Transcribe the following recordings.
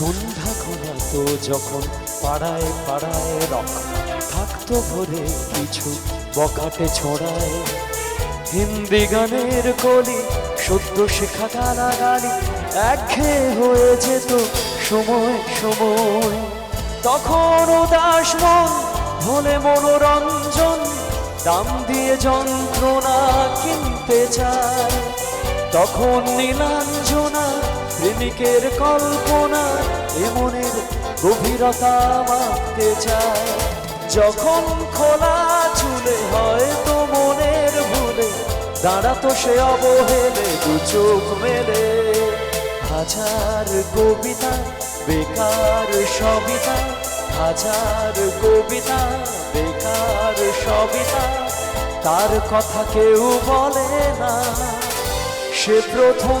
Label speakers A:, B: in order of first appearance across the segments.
A: সন্ধ্যা ঘনাতো যখন পাড়ায় পাড়ায় রক, থাকতো ভরে কিছু বকাটে ছড়ায়। হিন্দি গানের কলি, সদ্য শেখা গালাগালি একঘেয়ে হয়ে যেত সময় সময়। তখন উদাস মন, হলে মনোরঞ্জন, দাম দিয়ে যন্ত্রণা কিনতে চায়। তখন নীলাঞ্জনা প্রেমিকের কল্পনা এমনের গভীরতা মাপতে চায়। যখন খোলা চুলে হয়তো মনের ভুলে, দাঁড়াতো সে অবহেলে, দু চোখ মেলে। হাজার কবিতা, বেকার সবিতা, হাজার কবিতা, বেকার সবিতা, তার কথা কেউ বলে না। সে প্রথম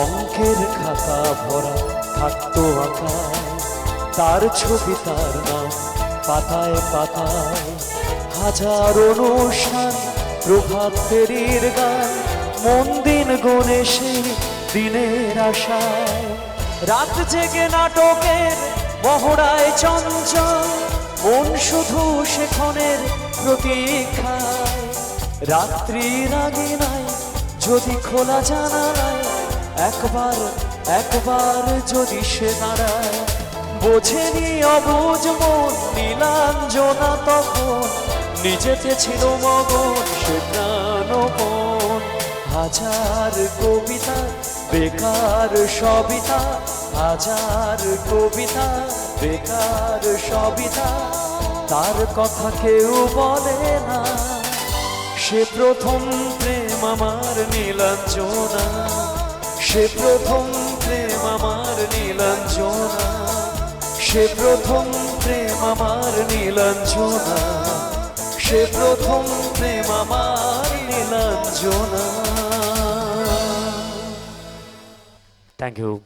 A: অঙ্কের খাতা ভরা থাকতো আঁকা তার ছবি, তার নাম পাতায় পাতায়। হাজার অনুষ্ঠান, প্রভাত ফেরির গান, মন দিন গনে দিনের আশায়। রাত জেগে নাটকের মহড়ায় চঞ্চল, মন শুধু সেখনের প্রতীক্ষায় রাত্রির আগে নাই যদি খোলা জানালায় একবার একবার যদি সে দাঁড়ায় বোঝেনি অবুজ মন, নীলাঞ্জনা তখন নিজেতে ছিল মগন, সে প্রাণপণ। হাজার কবিতা, বেকার সবিতা, হাজার কবিতা, বেকার সবিতা, তার কথা কেউ বলে না। সে প্রথম প্রেম আমার নীলাঞ্জনা। সে প্রথম প্রেম আমার নীলাঞ্জনা। সে প্রথম প্রেম আমার নীলাঞ্জনা। সে প্রথম প্রেম আমার নীলাঞ্জনা। Thank you